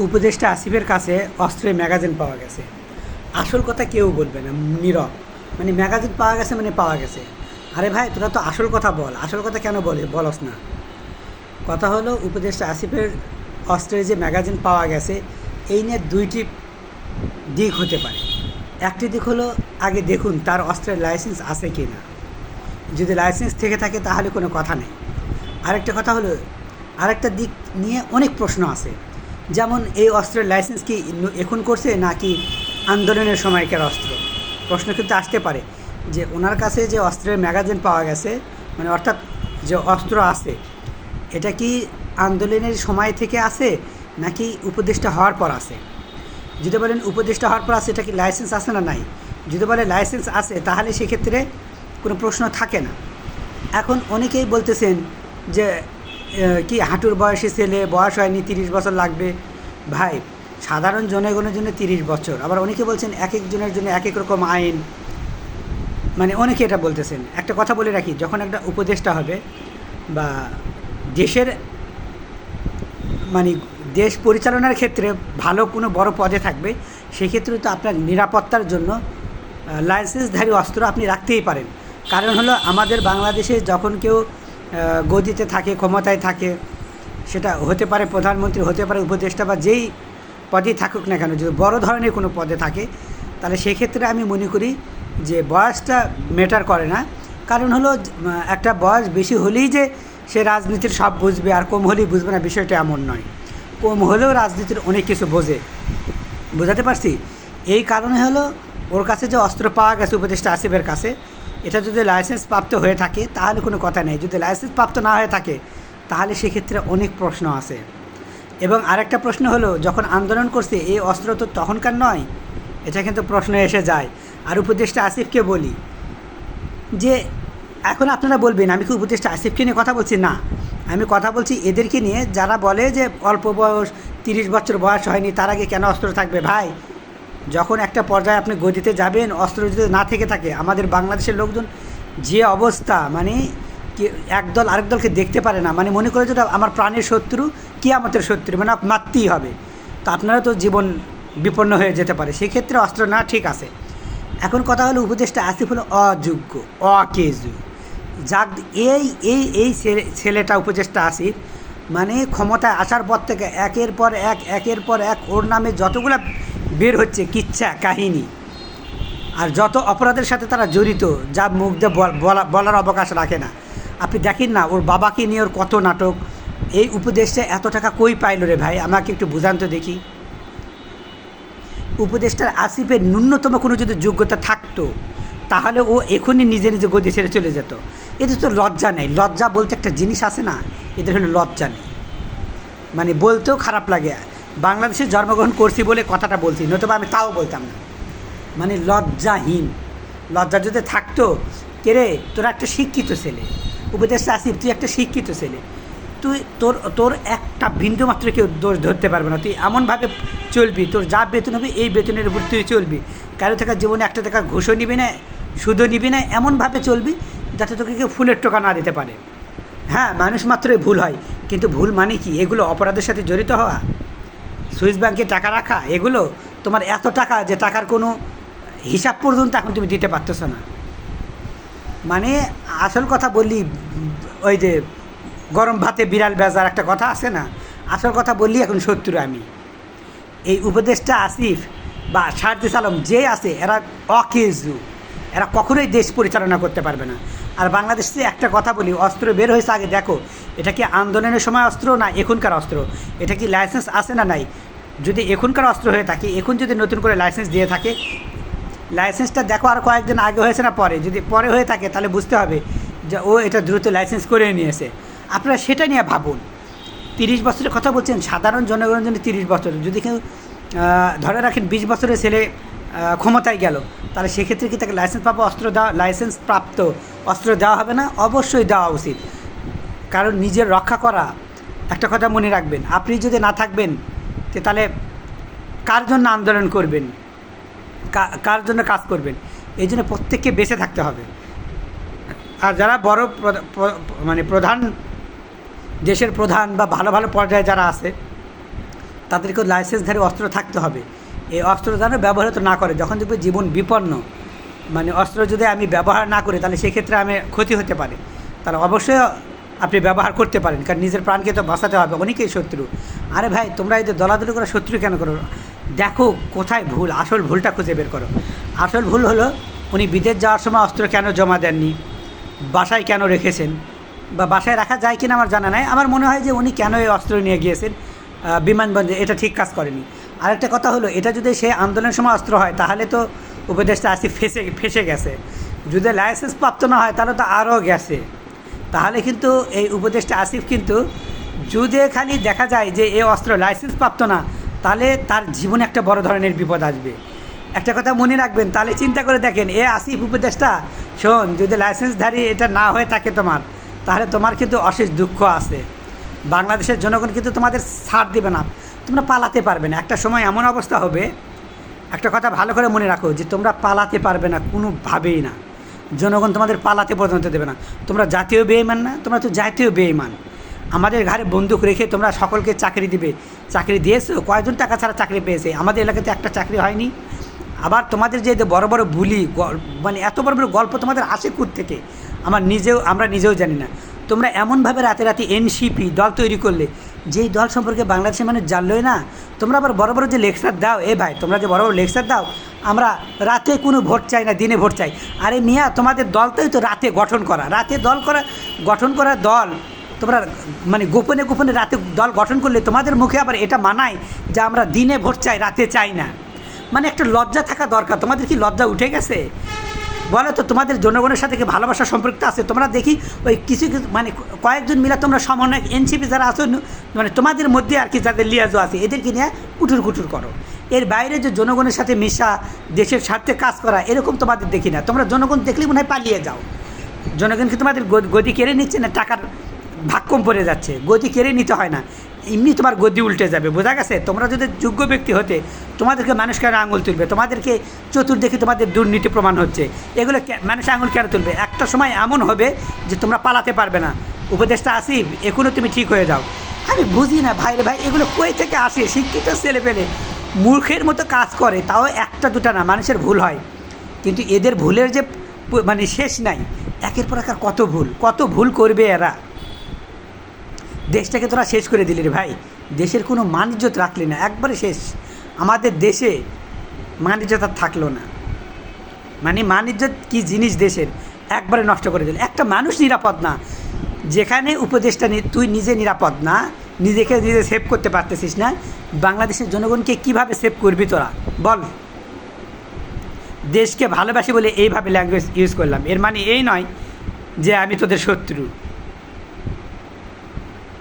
উপদেষ্টা আসিফের কাছে অস্ত্রের ম্যাগাজিন পাওয়া গেছে। আসল কথা কেউ বলবে না, নীরব। মানে ম্যাগাজিন পাওয়া গেছে মানে পাওয়া গেছে। আরে ভাই, তোরা তো আসল কথা বল। আসল কথা কেন বলে বলস না। কথা হলো, উপদেষ্টা আসিফের অস্ত্রের যে ম্যাগাজিন পাওয়া গেছে, এই নিয়ে দুইটি দিক হতে পারে। একটি দিক হলো, আগে দেখুন তার অস্ত্রের লাইসেন্স আছে কি না যদি লাইসেন্স থেকে থাকে, তাহলে কোনো কথা নেই। আরেকটা কথা হলো, আরেকটা দিক নিয়ে অনেক প্রশ্ন আছে। যেমন এই অস্ত্রের লাইসেন্স কি এখন করছে নাকি আন্দোলনের সময়কার অস্ত্র? প্রশ্ন কিন্তু আসতে পারে যে ওনার কাছে যে অস্ত্রের ম্যাগাজিন পাওয়া গেছে মানে অর্থাৎ যে অস্ত্র আছে, এটা কি আন্দোলনের সময় থেকে আছে নাকি উপদেষ্টা হওয়ার পর আছে? যদি বলেন উপদেষ্টা হওয়ার পর আছে, এটা কি লাইসেন্স আছে না নাই? যদি বলে লাইসেন্স আছে, তাহলে সেক্ষেত্রে কোনো প্রশ্ন থাকে না। এখন অনেকেই বলতেছেন যে কি হাঁটুর বয়সী ছেলে, বয়স হয়নি, তিরিশ বছর লাগবে ভাই, সাধারণ জনগণের জন্য তিরিশ বছর। আবার অনেকে বলছেন এক একজনের জন্য এক এক রকম আইন। মানে অনেকে এটা বলতেছেন। একটা কথা বলে রাখি, যখন একটা উপদেষ্টা হবে বা দেশের মানে দেশ পরিচালনার ক্ষেত্রে ভালো কোনো বড় পদে থাকবে, সেক্ষেত্রে তো আপনার নিরাপত্তার জন্য লাইসেন্সধারী অস্ত্র আপনি রাখতেই পারেন। কারণ হলো আমাদের বাংলাদেশে যখন কেউ গদিতে থাকে, ক্ষমতায় থাকে সেটা হতে পারে প্রধানমন্ত্রী, হতে পারে উপদেষ্টা বা যেই পদেই থাকুক না কেন, যদি বড় ধরনের কোনো পদে থাকে, তাহলে সেক্ষেত্রে আমি মনে করি যে বয়সটা ম্যাটার করে না। কারণ হলো, একটা বয়স বেশি হলেই যে সে রাজনীতির সব বুঝবে, আর কম হলেই বুঝবে না, বিষয়টা এমন নয়। কম হলেও রাজনীতির অনেক কিছু বোঝে। বোঝাতে পারছি? এই কারণে হলো, ওর কাছে যে অস্ত্র পাওয়া গেছে উপদেষ্টা আসিফের কাছে, এটা যদি লাইসেন্স প্রাপ্ত হয়ে থাকে, তাহলে কোনো কথা নেই। যদি লাইসেন্স প্রাপ্ত না হয়ে থাকে তাহলে সেক্ষেত্রে অনেক প্রশ্ন আছে। এবং আরেকটা প্রশ্ন হলো, যখন আন্দোলন করছে, এই অস্ত্র তো তখনকার নয়, এটা কিন্তু প্রশ্ন এসে যায়। আর উপদেষ্টা আসিফকে বলি যে, এখন আপনারা বলবেন, আমি কি উপদেষ্টা আসিফকে নিয়ে কথা বলছি? না। আমি কথা বলছি এদেরকে নিয়ে, যারা বলে যে অল্প বয়স, তিরিশ বছর বয়স হয়নি, তার আগে কেন অস্ত্র থাকবে? ভাই, যখন একটা পর্যায়ে আপনি গদিতে যাবেন, অস্ত্র যদি না থেকে থাকে, আমাদের বাংলাদেশের লোকজন যে অবস্থা মানে একদল আরেক দলকে দেখতে পারে না। মানে মনে করে যেটা আমার প্রাণের শত্রু কি আমাদের শত্রু মানে মারতেই হবে। তো আপনারা তো জীবন বিপন্ন হয়ে যেতে পারে। সেক্ষেত্রে অস্ত্র না ঠিক আছে। এখন কথা হলো উপদেশটা আসিফ হলো অযোগ্য, অকেজু। যাক, এই এই এই ছেলে- ছেলেটা উপদেশটা আসিফ মানে ক্ষমতায় আসার পর থেকে একের পর এক, একের পর এক ওর নামে যতগুলো বের হচ্ছে, কিচ্ছা, কাহিনী। আর যত অপরাধের সাথে তারা জড়িত, যা মুখ দিয়ে বলা, বলার অবকাশ রাখে না। আপনি দেখেন না, ওর বাবাকে নিয়ে ওর কত নাটক। এই উপদেশটা এত টাকা কই পাইল রে ভাই? আমাকে একটু বুঝান তো দেখি। উপদেষ্টার আসিফের ন্যূনতম কোনো যদি যোগ্যতা থাকতো, তাহলে ও এখনই নিজে নিজে গদি ছেড়ে চলে যেত। এদের তো লজ্জা নেই। লজ্জা বলতে একটা জিনিস আছে না, এদের হলো লজ্জা নেই। মানে বলতেও খারাপ লাগে। বাংলাদেশে জন্মগ্রহণ করছি বলে কথাটা বলছি, নতুবা আমি তাও বলতাম না। মানে লজ্জাহীন। লজ্জা যদি থাকতো, কে রে, তোরা একটা শিক্ষিত ছেলে। উপদেশটা আসিফ, তুই একটা শিক্ষিত ছেলে। তুই তোর তোর একটা বিন্দু মাত্র কেউ দোষ ধরতে পারবে না। তুই এমনভাবে চলবি, তোর যা বেতন হবে এই বেতনের উপর তুই চলবি। কারও থেকে জীবনে একটা টাকা ঘুষও নিবি না, সুদও নিবি না, এমনভাবে চলবি যাতে তোকে কেউ ফুলের টোকা না দিতে পারে। হ্যাঁ মানুষ মাত্রই ভুল হয়, কিন্তু ভুল মানে কি? এগুলো অপরাধের সাথে জড়িত হওয়া। সুইস ব্যাংকে টাকা রাখা, এগুলো তোমার এত টাকা যে টাকার কোনো হিসাব পর্যন্ত এখন তুমি দিতে পারতেছো না। মানে আসল কথা বললি, ওই যে গরম ভাতে বিড়াল বেজার একটা কথা আছে না? আসল কথা বললি এখন শত্রু আমি। এই উপদেশটা আসিফ বা সারদিস আলম যে আছে, এরা অকেজু। এরা কখনোই দেশ পরিচালনা করতে পারবে না। আর বাংলাদেশে একটা কথা বলি, অস্ত্র বের হয়েছে আগে, দেখো, এটা কি আন্দোলনের সময় অস্ত্র না এখনকার অস্ত্র? এটা কি লাইসেন্স আছে না নাই? যদি এখনকার অস্ত্র হয়ে থাকে, এখন যদি নতুন করে লাইসেন্স দিয়ে থাকে লাইসেন্সটা দেখো আর কয়েকদিন আগে হয়েছে না পরে? যদি পরে হয়ে থাকে, তাহলে বুঝতে হবে যে ও এটা দ্রুত লাইসেন্স করে নিয়েছে। আপনারা সেটা নিয়ে ভাবুন। তিরিশ বছরের কথা বলছেন, সাধারণ জনগণের জন্য তিরিশ বছর। যদি কেউ ধরে রাখেন বিশ বছরের ছেলে ক্ষমতায় গেল, তাহলে সেক্ষেত্রে কি তাকে লাইসেন্স পাবো? অস্ত্র দেওয়া, লাইসেন্স প্রাপ্ত অস্ত্র দেওয়া হবে না? অবশ্যই দেওয়া উচিত। কারণ নিজের রক্ষা করা, একটা কথা মনে রাখবেন। আপনি যদি না থাকবেন তাহলে কার জন্য আন্দোলন করবেন? কার জন্য কাজ করবেন? এই জন্য প্রত্যেককে বেঁচে থাকতে হবে। আর যারা বড় মানে প্রধান, দেশের প্রধান বা ভালো ভালো পর্যায়ে যারা আছে তাদেরকে লাইসেন্সধারী অস্ত্র থাকতে হবে। এই অস্ত্র যেন ব্যবহৃত না করে, যখন দেখবে জীবন বিপন্ন মানে অস্ত্র যদি আমি ব্যবহার না করি, তাহলে সেক্ষেত্রে আমি ক্ষতি হতে পারে। তাহলে অবশ্যই আপনি ব্যবহার করতে পারেন, কারণ নিজের প্রাণকে তো বাঁচাতে হবে, অনেকেই শত্রু। আরে ভাই, তোমরা এই যে দলাদলি করে শত্রু কেন করো? দেখো কোথায় ভুল, আসল ভুলটা খুঁজে বের করো। আসল ভুল হলো, উনি বিদেশ যাওয়ার সময় অস্ত্র কেন জমা দেননি? বাসায় কেন রেখেছেন? বা বাসায় রাখা যায় কিনা আমার জানা নাই। আমার মনে হয় যে উনি কেন এই অস্ত্র নিয়ে গিয়েছেন? বিমানবন্দরে এটা ঠিক কাজ করেনি। আরেকটা কথা হলো, এটা যদি সে আন্দোলনের সময় অস্ত্র হয়, তাহলে তো উপদেশটা আসি ফেসে ফেসে গেছে। যদি লাইসেন্স প্রাপ্ত না হয়, তাহলে তো আরও গেছে। তাহলে কিন্তু এই উপদেশটা আসিফ কিন্তু যদি খালি দেখা যায় যে এই অস্ত্র লাইসেন্স প্রাপ্ত না তাহলে তার জীবনে একটা বড় ধরনের বিপদ আসবে। একটা কথা মনে রাখবেন, তাহলে চিন্তা করে দেখেন, এ আসিফ উপদেশটা শোন, যদি লাইসেন্সধারী এটা না হয়ে থাকে তোমার, তাহলে তোমার কিন্তু অশেষ দুঃখ আছে। বাংলাদেশের জনগণ কিন্তু তোমাদের ছাড় দেবে না, তোমরা পালাতে পারবে না। একটা সময় এমন অবস্থা হবে, একটা কথা ভালো করে মনে রাখো যে তোমরা পালাতে পারবে না কোনোভাবেই না। জনগণ তোমাদের পালাতে পর্যন্ত দেবে না। তোমরা জাতীয় বেইমান না, তোমরা তো জাতীয় বেইমান আমাদের ঘরে বন্দুক রেখে তোমরা সকলকে চাকরি দিবে। চাকরি দিয়েছ কয়েকজন টাকা ছাড়া চাকরি পেয়েছে? আমাদের এলাকাতে একটা চাকরি হয়নি। আবার তোমাদের যে বড় বড় বুলি মানে এত বড় বড় গল্প তোমাদের আসে থেকে আমার নিজেও, আমরা নিজেও জানি না। তোমরা এমনভাবে রাতে রাতে এনসিপি দল তৈরি করলে, যেই দল সম্পর্কে বাংলাদেশের মানুষ জানলোই না, তোমরা আবার বড় বড় যে লেকচার দাও, এ ভাই, তোমরা যে বড় বড় লেকচার দাও, আমরা রাতে কোনো ভোট চাই না, দিনে ভোট চাই। আরে মিয়া, তোমাদের দলটাই তো রাতে গঠন করা। রাতে দল করা, গঠন করা দল তোমরা মানে গোপনে গোপনে রাতে দল গঠন করলে তোমাদের মুখে আবার এটা মানায় যে আমরা দিনে ভোট চাই, রাতে চাই না। মানে একটা লজ্জা থাকা দরকার। তোমাদের কি লজ্জা উঠে গেছে? বলো তো, তোমাদের জনগণের সাথে কি ভালোবাসার সম্পর্ক আছে? তোমরা দেখি ওই কিছু কিছু মানে কয়েকজন মিলে তোমরা সমন্বয় এনসিপি যারা আছো মানে তোমাদের মধ্যে আর কি যাদের লিয়াজও আছে, এদেরকে নিয়ে কুটুর কুটুর করো। এর বাইরে যে জনগণের সাথে মেশা, দেশের স্বার্থে কাজ করা, এরকম তোমাদের দেখি না। তোমরা জনগণ দেখলে মনে হয় পালিয়ে যাও। জনগণ কি তোমাদের গদি কেড়ে নিচ্ছে না টাকার ভাগ কম পড়ে যাচ্ছে, গদি কেড়ে নিতে হয় না। এমনি তোমার গদি উল্টে যাবে, বোঝা গেছে? তোমরা যদি যোগ্য ব্যক্তি হতে, তোমাদেরকে মানুষ কেন আঙুল তুলবে? তোমাদেরকে চতুর্দিকে তোমাদের দুর্নীতি প্রমাণ হচ্ছে। এগুলো মানুষ আঙুল কেন তুলবে? একটা সময় এমন হবে যে তোমরা পালাতে পারবে না। উপদেশটা আসি এখনও তুমি ঠিক হয়ে যাও। আমি বুঝি না ভাই রে ভাই, এগুলো কই থেকে আসে? শিক্ষিত ছেলে পেলে মূর্খের মতো কাজ করে, তাও একটা দুটা না, মানুষের ভুল হয়। কিন্তু এদের ভুলের যে মানে শেষ নাই, একের পর এক কত ভুল? কত ভুল করবে এরা? দেশটাকে তোরা শেষ করে দিলি রে ভাই। দেশের কোনো মানিজ্যত রাখলি না, একবারে শেষ। আমাদের দেশে আর থাকল না। মানে মানিজ্যত কি জিনিস দেশের? একবারে নষ্ট করে দিল। একটা মানুষ নিরাপদ না। যেখানে উপদেশটা তুই নিজে নিরাপদ না, নিজেকে নিজে সেভ করতে পারতেছিস না, বাংলাদেশের জনগণকে কীভাবে সেভ করবি তোরা? বল। দেশকে ভালোবাসি বলে এইভাবে ল্যাঙ্গুয়েজ ইউজ করলাম। এর মানে এই নয় যে আমি তোদের শত্রু।